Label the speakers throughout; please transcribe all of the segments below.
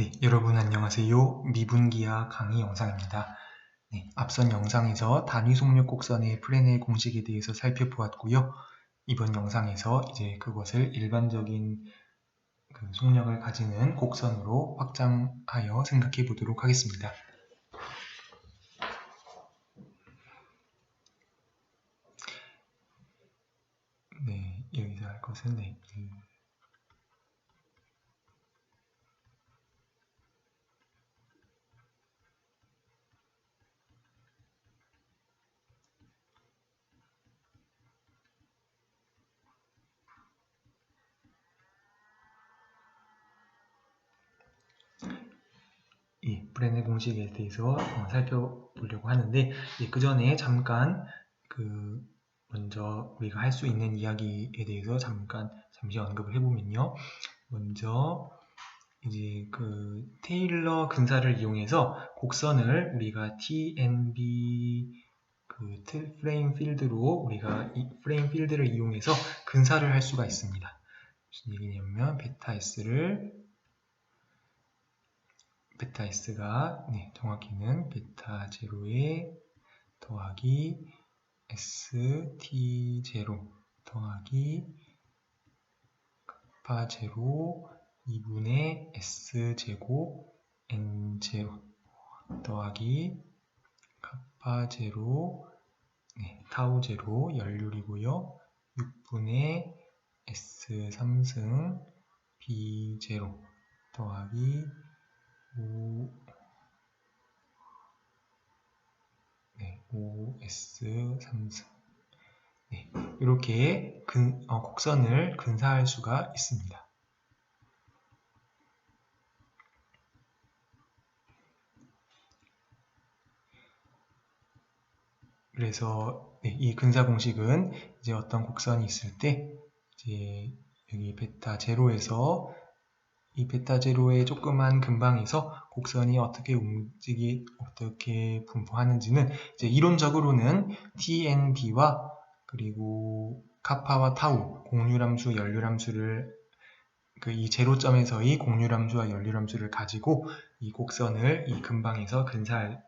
Speaker 1: 네, 여러분 안녕하세요. 미분기하 강의 영상입니다. 네, 앞선 영상에서 단위 속력 곡선의 프레네 공식에 대해서 살펴보았고요. 이번 영상에서 이제 그것을 일반적인 그 속력을 가지는 곡선으로 확장하여 생각해 보도록 하겠습니다. 네, 여기서 할 것은 네, 이 공식에 대해서 어, 살펴보려고 하는데 예, 그 전에 잠깐 그 먼저 우리가 할 수 있는 이야기에 대해서 잠깐 잠시 언급을 해보면요. 먼저 이제 그 테일러 근사를 이용해서 곡선을 우리가 TNB 그 프레임 필드로 우리가 이 프레임 필드를 이용해서 근사를 할 수가 있습니다. 무슨 얘기냐면 베타 S를 베타 S가 네, 정확히는 베타 제로에 더하기 ST0 더하기 카파 제로 2분의 S제곱 N0 더하기 카파 제로 네, 타우 제로 연륜이고요. 6분의 S3승 B0 더하기 5, 네, OS3승 네, 이렇게 근, 어, 곡선을 근사할 수가 있습니다. 그래서 네, 이 근사 공식은 이제 어떤 곡선이 있을 때 이제 여기 베타 제로에서 이 베타 제로의 조그만 근방에서 곡선이 어떻게 움직이 어떻게 분포하는지는 이제 이론적으로는 TNB와 그리고 카파와 타우 공유함수 연륜함수를 그 이 제로점에서의 공유함수와 연륜함수를 가지고 이 곡선을 이 근방에서 근사할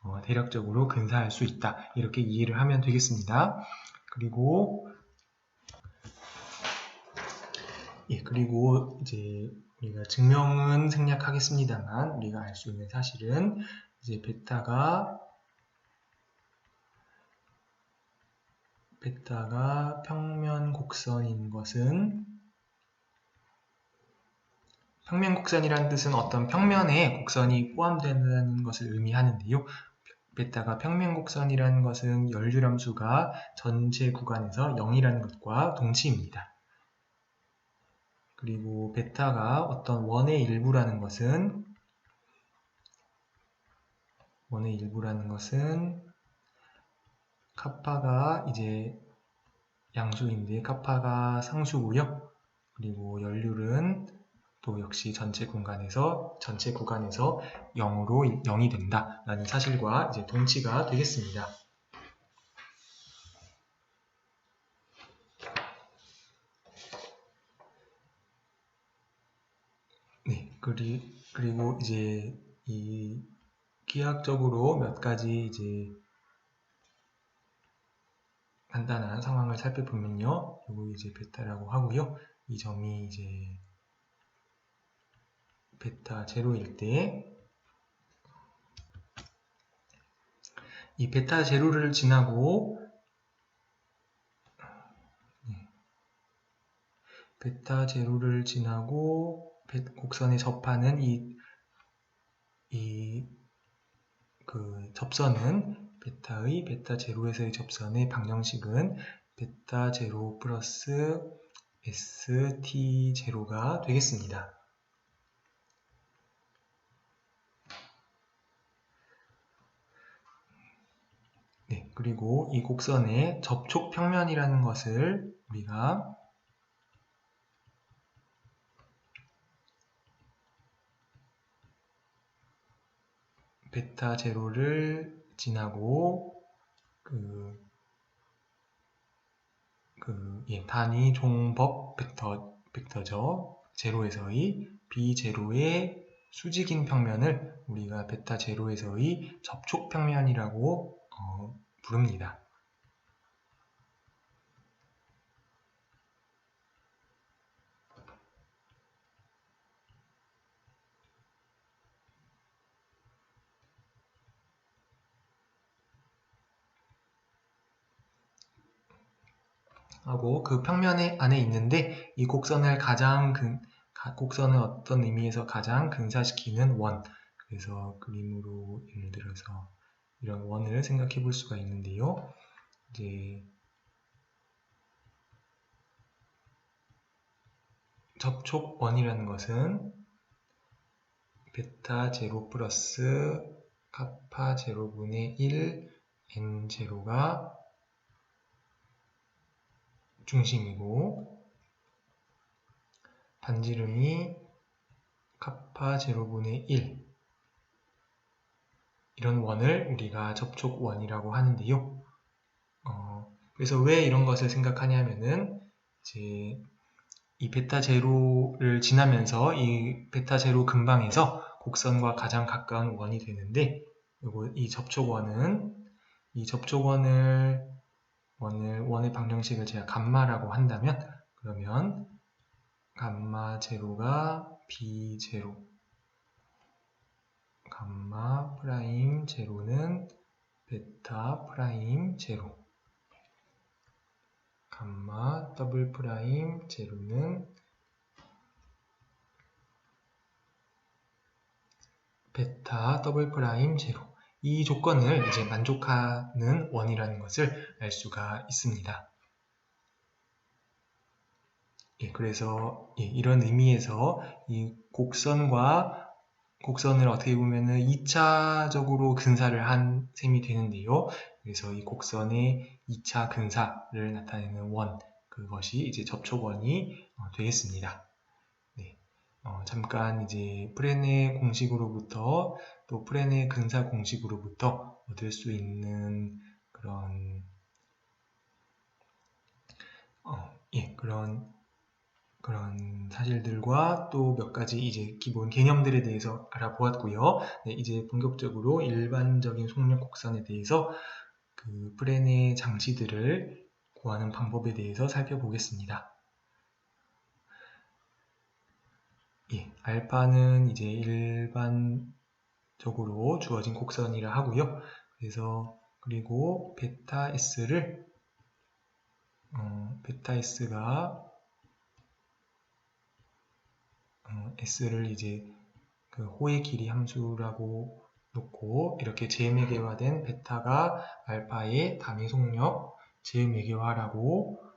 Speaker 1: 어, 대략적으로 근사할 수 있다 이렇게 이해를 하면 되겠습니다. 그리고 예, 그리고 이제 우리가 증명은 생략하겠습니다만 우리가 알 수 있는 사실은 이제 베타가 베타가 평면 곡선인 것은 평면 곡선이라는 뜻은 어떤 평면에 곡선이 포함되는 것을 의미하는데요. 베타가 평면 곡선이라는 것은 연륜함수가 전체 구간에서 0이라는 것과 동치입니다. 그리고 베타가 어떤 원의 일부라는 것은 원의 일부라는 것은 카파가 이제 양수인데 카파가 상수고요. 그리고 연률은 또 역시 전체 공간에서 전체 구간에서 0으로 0이 된다라는 사실과 이제 동치가 되겠습니다. 그리, 그리고 이제 이 기하학적으로 몇 가지 이제 간단한 상황을 살펴보면요. 이거 이제 베타라고 하고요. 이 점이 이제 베타 제로일 때 이 베타 제로를 지나고 네. 베타 제로를 지나고 곡선에 접하는 이, 이, 그 접선은 베타의 베타 제로에서의 접선의 방정식은 베타 제로 플러스 st 제로가 되겠습니다. 네, 그리고 이 곡선의 접촉 평면이라는 것을 우리가 베타 제로를 지나고 그, 그 예, 단위 종법 벡터 벡터죠. 제로에서의 b 제로의 수직인 평면을 우리가 베타 제로에서의 접촉 평면이라고 어, 부릅니다. 하고 그 평면의 안에 있는데 이 곡선을 가장 근, 곡선을 어떤 의미에서 가장 근사시키는 원 그래서 그림으로 예를 들어서 이런 원을 생각해 볼 수가 있는데요. 이제 접촉원이라는 것은 베타 제로 플러스 카파 제로분의 1 n 제로가 중심이고 반지름이 카파 제로분의 1 이런 원을 우리가 접촉원이라고 하는데요. 어, 그래서 왜 이런 것을 생각하냐면은 이제 이 베타 제로를 지나면서 이 베타 제로 근방에서 곡선과 가장 가까운 원이 되는데 이 접촉원은 이 접촉원을 원을, 원의 방정식을 제가 감마라고 한다면 그러면 감마 제로가 B 제로 감마 프라임 제로는 베타 프라임 제로 감마 더블 프라임 제로는 베타 더블 프라임 제로 이 조건을 이제 만족하는 원이라는 것을 알 수가 있습니다. 예, 그래서 예, 이런 의미에서 이 곡선과 곡선을 어떻게 보면은 2차적으로 근사를 한 셈이 되는데요. 그래서 이 곡선의 2차 근사를 나타내는 원, 그것이 이제 접촉원이 어, 되겠습니다. 어, 잠깐 이제 프렌의 공식으로부터 또 프렌의 근사 공식으로부터 얻을 수 있는 그런 어, 예, 그런 그런 사실들과 또 몇 가지 이제 기본 개념들에 대해서 알아보았고요. 네, 이제 본격적으로 일반적인 속력 곡선에 대해서 그 프렌의 장치들을 구하는 방법에 대해서 살펴보겠습니다. 예, 알파는 이제 일반 적으로 주어진 곡선이라 하고요. 그래서 그리고 베타 s를 어, 베타 s가 어, s를 이제 그 호의 길이 함수라고 놓고 이렇게 제매개화된 베타가 알파의 단위 속력 제매개화라고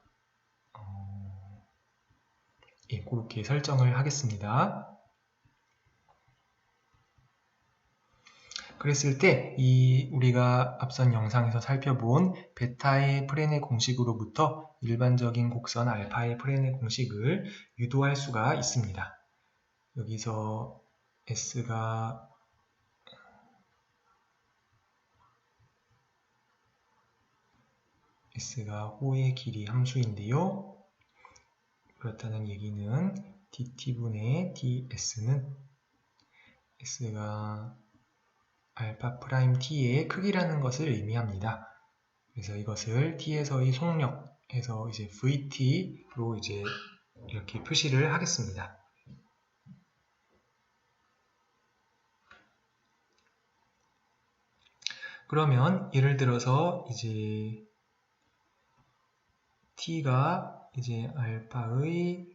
Speaker 1: 예, 그렇게 설정을 하겠습니다. 그랬을 때 이 우리가 앞선 영상에서 살펴본 베타의 프렌의 공식으로부터 일반적인 곡선 알파의 프렌의 공식을 유도할 수가 있습니다. 여기서 S가 S가 호의 길이 함수인데요. 그렇다는 얘기는 dt분의 ds는 s가 알파 프라임 t의 크기라는 것을 의미합니다. 그래서 이것을 t에서의 속력에서 이제 vt로 이제 이렇게 표시를 하겠습니다. 그러면 예를 들어서 이제 t가 이제 알파의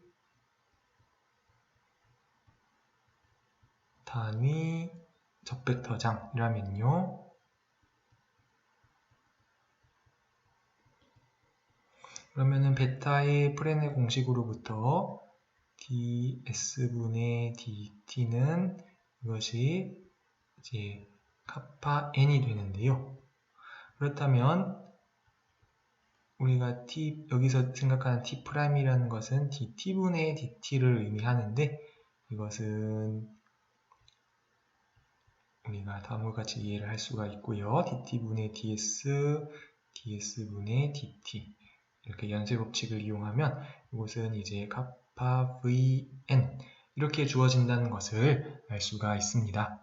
Speaker 1: 단위 적벡터장이라면요. 그러면은 베타의 프렌의 공식으로부터 ds분의 dt는 이것이 이제 카파 n이 되는데요. 그렇다면 우리가 t 여기서 생각하는 t 프라임이라는 것은 dt분의 dt를 의미하는데 이것은 우리가 다음과 같이 이해를 할 수가 있고요. dt분의 ds, ds분의 dt 이렇게 연쇄 법칙을 이용하면 이것은 이제 kappa vn 이렇게 주어진다는 것을 알 수가 있습니다.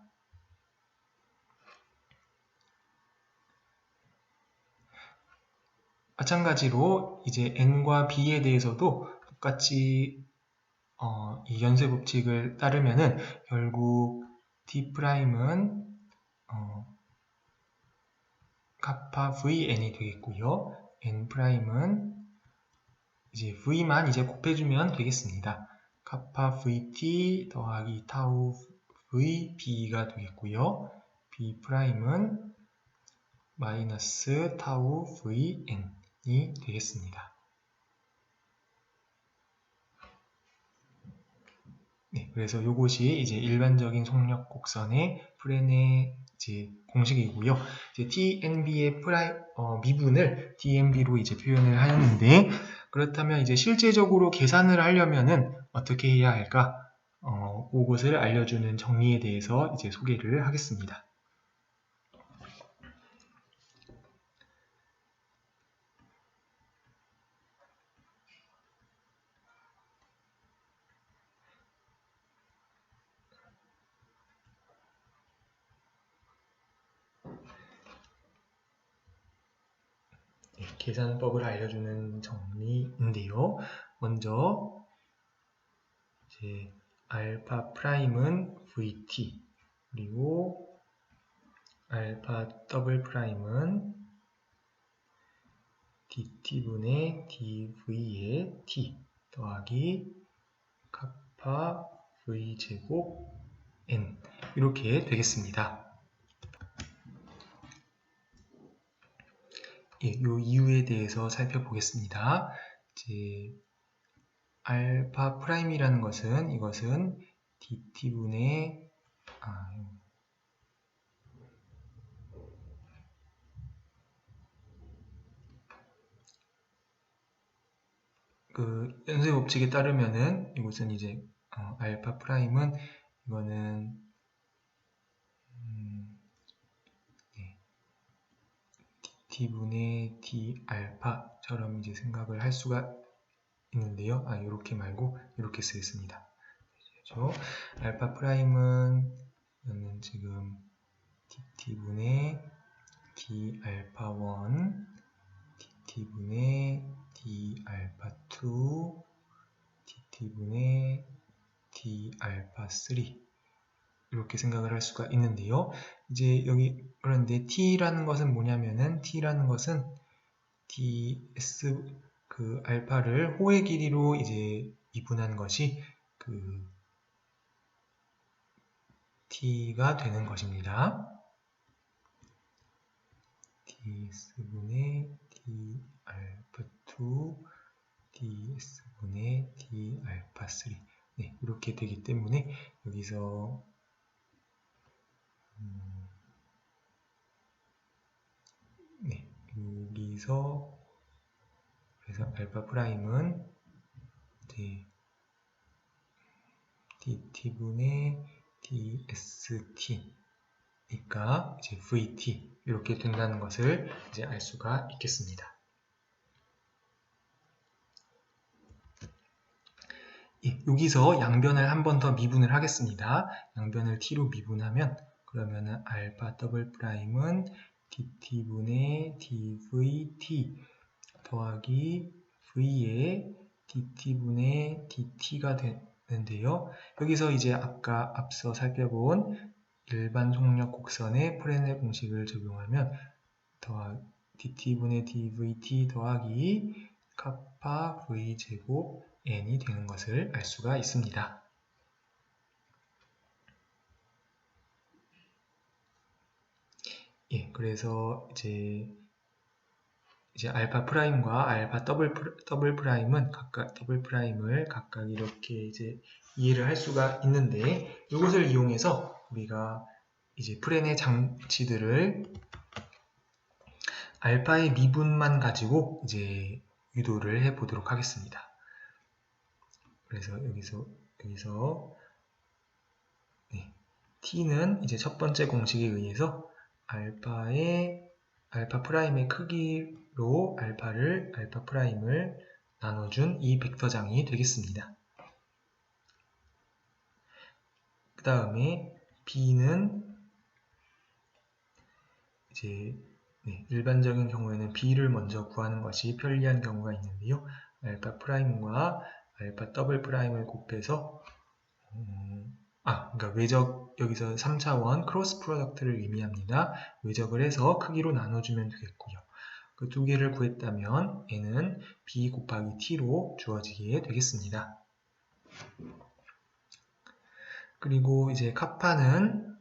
Speaker 1: 마찬가지로 이제 n과 b에 대해서도 똑같이 어, 이 연쇄 법칙을 따르면은 결국 d''은 어, 카파 vn이 되겠고요. n'은 이제 v만 이제 곱해주면 되겠습니다. 카파 vt 더하기 타우 vb가 되겠고요. b'은 마이너스 타우 vn이 되겠습니다. 네, 그래서 이것이 이제 일반적인 속력 곡선의 프렌의 이제 공식이고요. 이제 TNB의 프라이, 어, 미분을 DNB로 이제 표현을 하였는데 그렇다면 이제 실제적으로 계산을 하려면은 어떻게 해야 할까? 어, 그것을 알려주는 정리에 대해서 이제 소개를 하겠습니다. 계산법을 알려주는 정리인데요. 먼저 이제 알파 프라임은 vt 그리고 알파 더블 프라임은 dt분의 dv의 t 더하기 카파 v제곱 n 이렇게 되겠습니다. 예, 요 이유에 대해서 살펴보겠습니다. 이제 알파 프라임이라는 것은 이것은 dt분의 아, 그 연쇄 법칙에 따르면은 이것은 이제 어, 알파 프라임은 이거는 d분의 d 알파처럼 이제 생각을 할 수가 있는데요. 아, 이렇게 말고 이렇게 쓰겠습니다. 그렇죠? 알파 프라임은 는 지금 dt분의 d 알파 1, dt분의 d 알파 2, dt분의 d 알파 3 이렇게 생각을 할 수가 있는데요. 이제 여기 그런데 t라는 것은 뭐냐면은 t라는 것은 ds 그 알파를 호의 길이로 이제 미분한 것이 그 t가 되는 것입니다. ds분의 d 알파 2 ds분의 d 알파 3 네, 이렇게 되기 때문에 여기서 음, 네, 여기서 그래서 알파 프라임은 네, dt분의 dst니까 이제 vt 이렇게 된다는 것을 이제 알 수가 있겠습니다. 예, 여기서 양변을 한 번 더 미분을 하겠습니다. 양변을 t로 미분하면 그러면은 알파 더블 프라임은 dt분의 dvt 더하기 v의 dt분의 dt가 되는데요. 여기서 이제 아까 앞서 살펴본 일반 속력 곡선의 프렌의 공식을 적용하면 더하 dt분의 dvt 더하기 카파 v제곱 n이 되는 것을 알 수가 있습니다. 예, 그래서 이제 이제 알파 프라임과 알파 더블, 더블 프라임은 각각 더블 프라임을 각각 이렇게 이제 이해를 할 수가 있는데 이것을 이용해서 우리가 이제 프렌의 장치들을 알파의 미분만 가지고 이제 유도를 해 보도록 하겠습니다. 그래서 여기서 여기서 네, t는 이제 첫 번째 공식에 의해서 알파의 알파 프라임의 크기로 알파를 알파 프라임을 나눠준 이 벡터장이 되겠습니다. 그 다음에 b는 이제 네, 일반적인 경우에는 b를 먼저 구하는 것이 편리한 경우가 있는데요. 알파 프라임과 알파 더블 프라임을 곱해서 음, 아, 그러니까 외적 여기서 3차원 크로스 프로덕트를 의미합니다. 외적을 해서 크기로 나눠주면 되겠고요. 그 두 개를 구했다면 얘는 b 곱하기 t로 주어지게 되겠습니다. 그리고 이제 카파는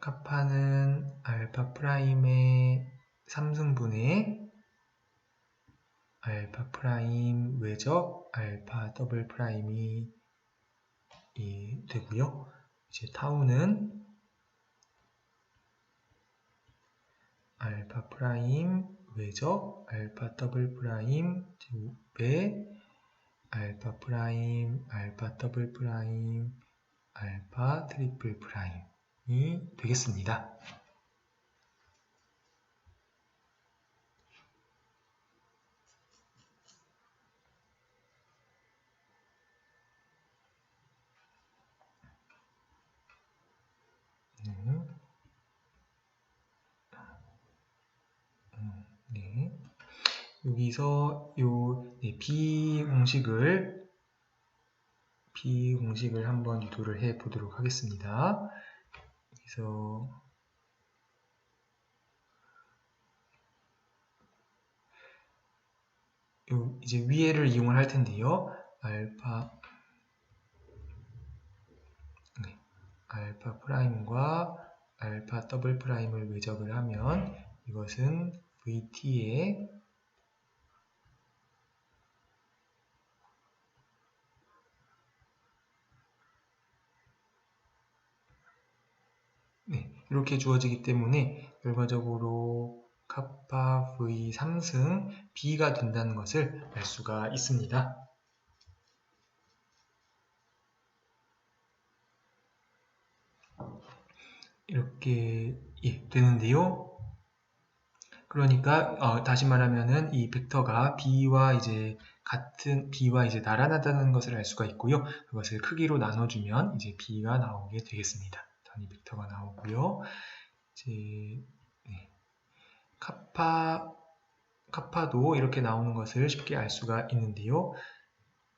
Speaker 1: 카파는 알파 프라임의 3승분의 알파 프라임 외적 알파 더블 프라임이 되고요. 이제 타우는 알파 프라임 외적 알파 더블 프라임 제곱에 알파 프라임 알파 더블 프라임 알파 트리플 프라임이 되겠습니다. 여기서 요 네, B 공식을 B 공식을 한번 유도를 해 보도록 하겠습니다. 그래서 요 이제 위에를 이용을 할 텐데요. 알파 네, 알파 프라임과 알파 더블 프라임을 외적을 하면 이것은 VT의 네, 이렇게 주어지기 때문에 결과적으로 카파 V 3승 B가 된다는 것을 알 수가 있습니다. 이렇게 예, 되는데요. 그러니까 어, 다시 말하면은 이 벡터가 b와 이제 같은 b와 이제 나란하다는 것을 알 수가 있고요. 그것을 크기로 나눠주면 이제 b가 나오게 되겠습니다. 단위 벡터가 나오고요. 이제 네. 카파 카파도 이렇게 나오는 것을 쉽게 알 수가 있는데요.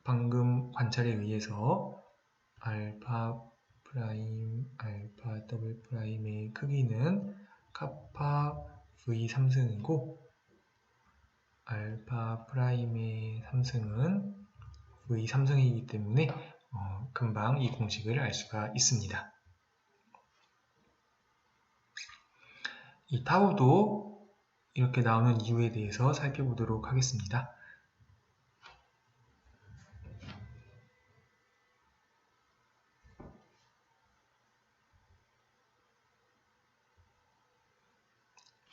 Speaker 1: 방금 관찰에 의해서 알파 프라임, 알파 더블 프라임의 크기는 카파 v 3승이고 알파 프라임의 3승은 v 3승이기 때문에 어, 금방 이 공식을 알 수가 있습니다. 이 타우도 이렇게 나오는 이유에 대해서 살펴보도록 하겠습니다.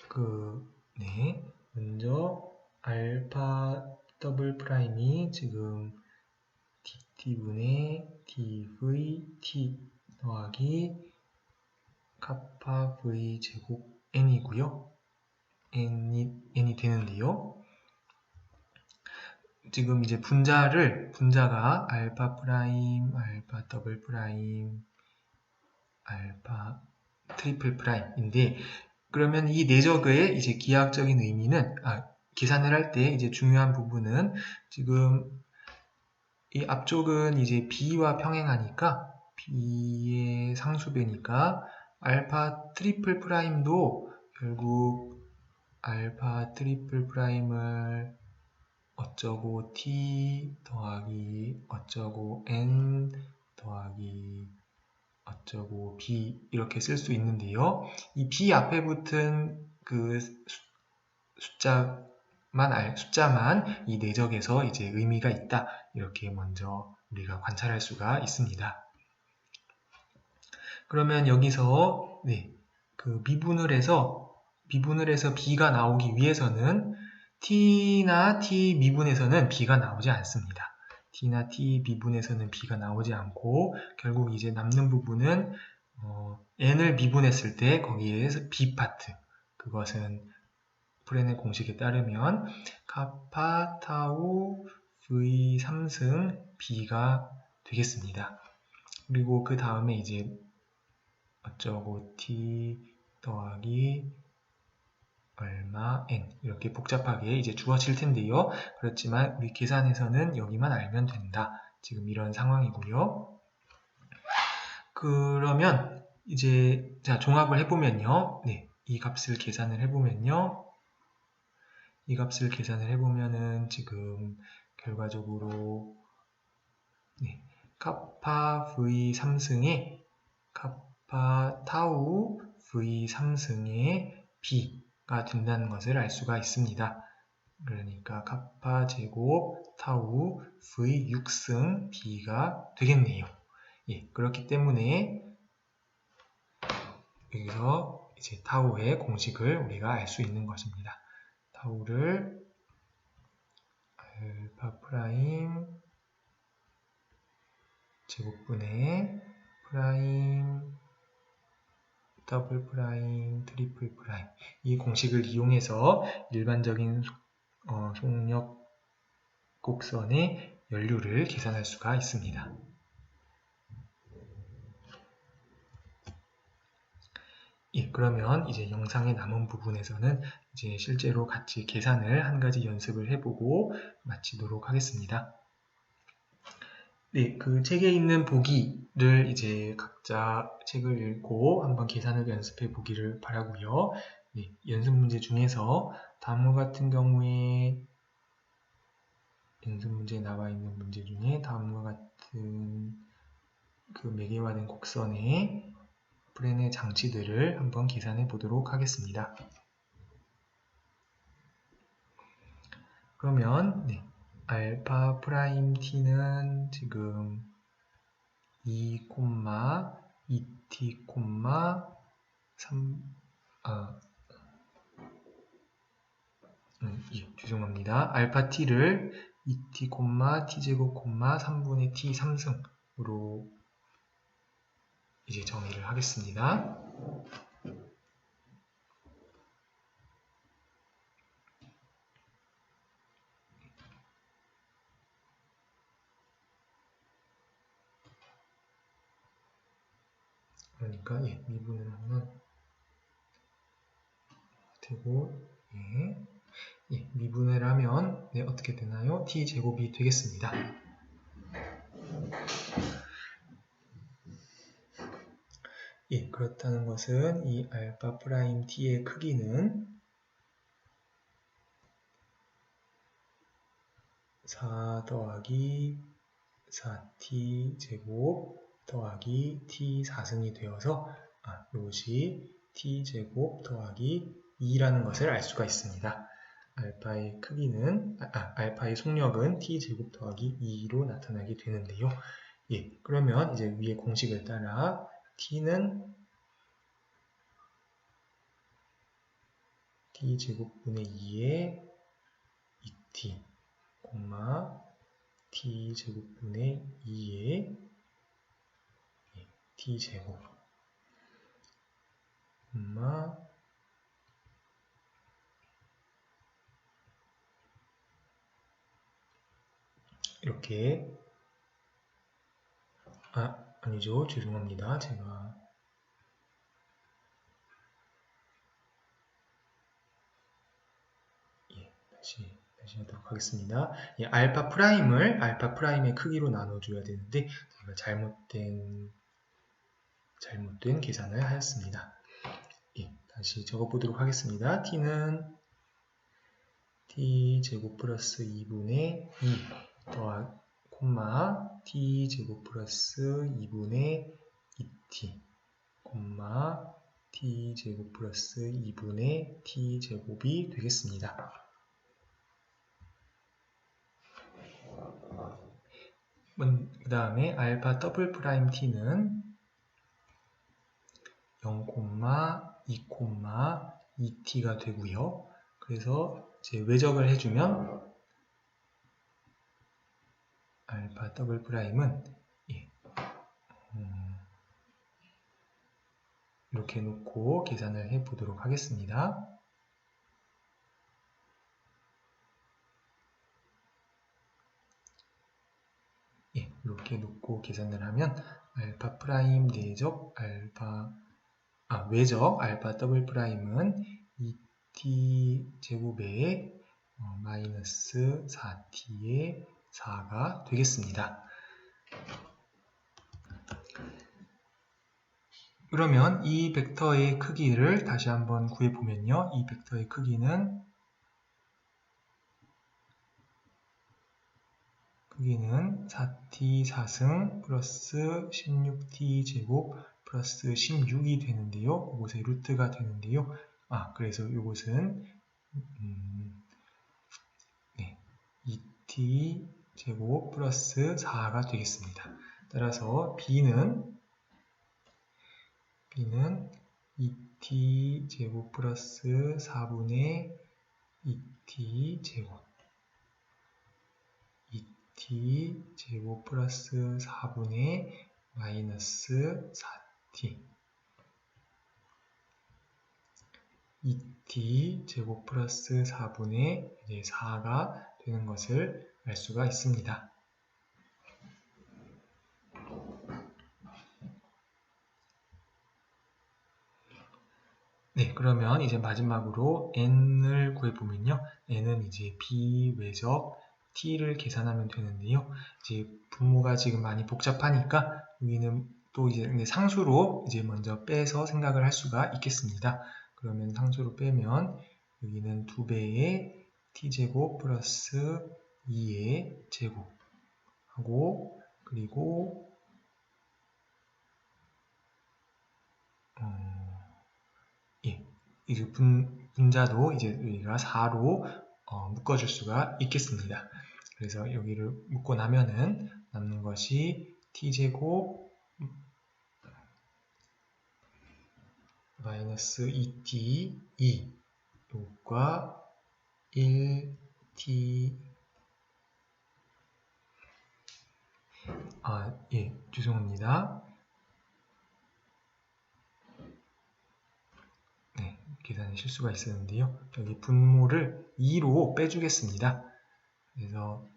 Speaker 1: 그, 네. 먼저, 알파 더블 프라임이 지금 dt분의 dvt 더하기 카파 v 제곱 n이고요. n이, n이 되는데요. 지금 이제 분자를, 분자가 알파 프라임, 알파 더블 프라임, 알파 트리플 프라임인데, 그러면 이 내적의 이제 기하학적인 의미는 아, 계산을 할 때 이제 중요한 부분은 지금 이 앞쪽은 이제 b와 평행하니까 b의 상수배니까 알파 트리플 프라임도 결국 알파 트리플 프라임을 어쩌고 t 더하기 어쩌고 n 더하기 어쩌고 b 이렇게 쓸 수 있는데요. 이 b 앞에 붙은 그 숫자만 알, 숫자만 이 내적에서 이제 의미가 있다. 이렇게 먼저 우리가 관찰할 수가 있습니다. 그러면 여기서 네, 그 미분을 해서 미분을 해서 b가 나오기 위해서는 t나 t 미분에서는 b가 나오지 않습니다. D나 T 미분에서는 B가 나오지 않고 결국 이제 남는 부분은 어, N을 미분했을 때 거기에 B 파트 그것은 프렌의 공식에 따르면 카파 타우 V 3승 B가 되겠습니다. 그리고 그 다음에 이제 어쩌고 t 더하기 얼마 n 이렇게 복잡하게 이제 주어질 텐데요. 그렇지만 우리 계산에서는 여기만 알면 된다. 지금 이런 상황이고요. 그러면 이제 자 종합을 해보면요. 네, 이 값을 계산을 해보면요. 이 값을 계산을 해보면은 지금 결과적으로 네, 카파 v 3승에 카파 타우 v 3승에 b가 된다는 것을 알 수가 있습니다. 그러니까 카파 제곱 타우 v 6승 b가 되겠네요. 예, 그렇기 때문에 여기서 이제 타우의 공식을 우리가 알 수 있는 것입니다. 타우를 알파 프라임 제곱분의 프라임 더블 프라임 트리플 프라임 이 공식을 이용해서 일반적인 어, 속력 곡선의 연료를 계산할 수가 있습니다. 예, 그러면 이제 영상의 남은 부분에서는 이제 실제로 같이 계산을 한 가지 연습을 해보고 마치도록 하겠습니다. 네, 그 책에 있는 보기를 이제 각자 책을 읽고 한번 계산을 연습해 보기를 바라고요. 네, 연습 문제 중에서 다음과 같은 경우에 연습 문제에 나와 있는 문제 중에 다음과 같은 그 매개화된 곡선에 브랜의 장치들을 한번 계산해 보도록 하겠습니다. 그러면 네, 알파 프라임 t는 지금 2, 2t, 3 아, 음, 예, 죄송합니다. 알파 t를 2t, t제곱, 3분의 t 3승으로 이제 정의를 하겠습니다. 그러니까 예, 하면 되고 예, 예, 미분을 하면 네, 어떻게 되나요? t 제곱이 되겠습니다. 예, 그렇다는 것은 이 알파 프라임 t의 크기는 4 더하기 4t 제곱 더하기 t 4승이 되어서 아, 이것이 t 제곱 더하기 2라는 것을 알 수가 있습니다. 알파의 크기는 아, 아, 알파의 속력은 t 제곱 더하기 2로 나타나게 되는데요. 예, 그러면 이제 위의 공식을 따라 t는 t 제곱분의 2의 2t, t 제곱분의 2의 t 제곱, 이렇게 아 아니죠. 죄송합니다. 제가 예, 다시 다시 하도록 하겠습니다. 예, 알파 프라임을 알파 프라임의 크기로 나눠줘야 되는데 제가 잘못된 잘못된 계산을 하였습니다. 예, 다시 적어보도록 하겠습니다. t는 t 제곱 플러스 2분의 2 더하기 콤마 t 제곱 플러스 2분의 2t 콤마 t 제곱 플러스 2분의 t 제곱이 되겠습니다. 그 다음에 알파 더블 프라임 t는 0, 2, 2t가 되고요. 그래서 제 외적을 해주면 알파 더블 프라임은 예. 음, 이렇게 놓고 계산을 해 보도록 하겠습니다. 예, 이렇게 놓고 계산을 하면 알파 프라임 내적 알파 아, 외적 알파 더블 프라임은 2t 제곱에 어, 마이너스 4t의 4가 되겠습니다. 그러면 이 벡터의 크기를 다시 한번 구해보면요. 이 벡터의 크기는 크기는 4t 4승 플러스 16t 제곱 플러스 16이 되는데요. 그곳에 루트가 되는데요. 아, 그래서 이것은 음, 네, 2t 제곱 플러스 4가 되겠습니다. 따라서 b는 b는 2t 제곱 플러스 4분의 2t 제곱 2t 제곱 플러스 4분의 마이너스 4t 2t 제곱 플러스 4분의 4가 되는 것을 알 수가 있습니다. 네, 그러면 이제 마지막으로 n을 구해보면요. n은 이제 비외적 t를 계산하면 되는데요. 이제 분모가 지금 많이 복잡하니까 여기는 또 이제 상수로 이제 먼저 빼서 생각을 할 수가 있겠습니다. 그러면 상수로 빼면 여기는 2배의 t제곱 플러스 2의 제곱 하고 그리고 어, 이 분, 분자도 이제 우리가 4로 어, 묶어줄 수가 있겠습니다. 그래서 여기를 묶고 나면은 남는 것이 t제곱 마이너스 2t 2 요것과 1t 아, 예, 죄송합니다. 계산에 실수가 있었는데요. 여기 분모를 2로 빼주겠습니다. 그래서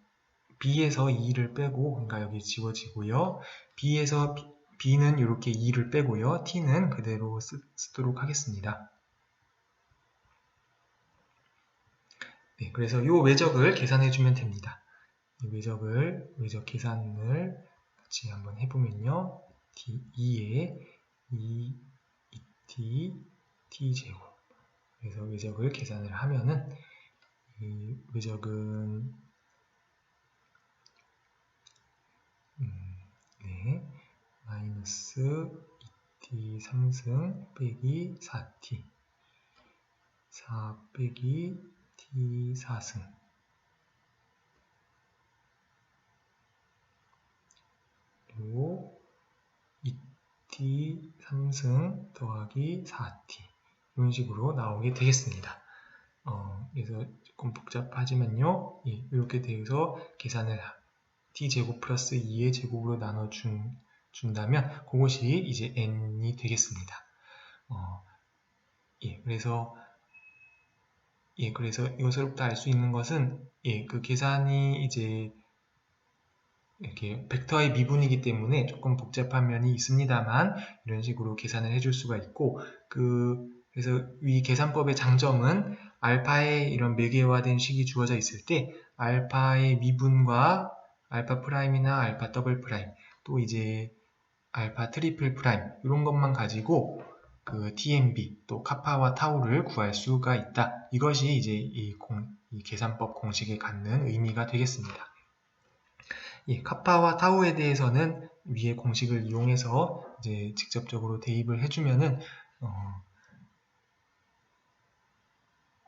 Speaker 1: B에서 2를 빼고 그러니까 여기 지워지고요. B에서 B는 이렇게 2를 빼고요. T는 그대로 쓰, 도록 하겠습니다. 네, 그래서 이 외적을 계산해 주면 됩니다. 이 외적을 외적 계산을 같이 한번 해보면요. D, 2에 2, 2t, t제곱 그래서 외적을 계산을 하면은 이 외적은 음, 네, 마이너스 2t 3승 빼기 4t 4 빼기 t 4승 그리고 2t 3승 더하기 4t 이런 식으로 나오게 되겠습니다. 어, 그래서 조금 복잡하지만요. 예, 이렇게 되어서 계산을 t제곱 플러스 2의 제곱으로 나눠준 준다면 그것이 이제 n이 되겠습니다. 어, 예, 그래서 예, 그래서 이것으로부터 알 수 있는 것은 예, 그 계산이 이제 이렇게 벡터의 미분이기 때문에 조금 복잡한 면이 있습니다만 이런 식으로 계산을 해줄 수가 있고 그 그래서 이 계산법의 장점은 알파의 이런 매개화된 식이 주어져 있을 때 알파의 미분과 알파 프라임이나 알파 더블 프라임 또 이제 알파 트리플 프라임 이런 것만 가지고 그 TMB 또 카파와 타우를 구할 수가 있다. 이것이 이제 이, 공, 이 계산법 공식에 갖는 의미가 되겠습니다. 이 카파와 타우에 대해서는 위의 공식을 이용해서 이제 직접적으로 대입을 해주면은 어,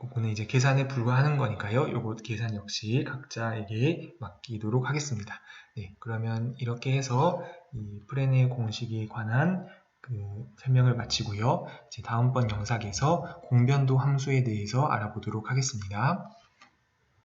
Speaker 1: 그거는 이제 계산에 불과하는 거니까요. 요거 계산 역시 각자에게 맡기도록 하겠습니다. 네, 그러면 이렇게 해서 이 프레네 공식에 관한 그 설명을 마치고요. 이제 다음번 영상에서 공변도 함수에 대해서 알아보도록 하겠습니다.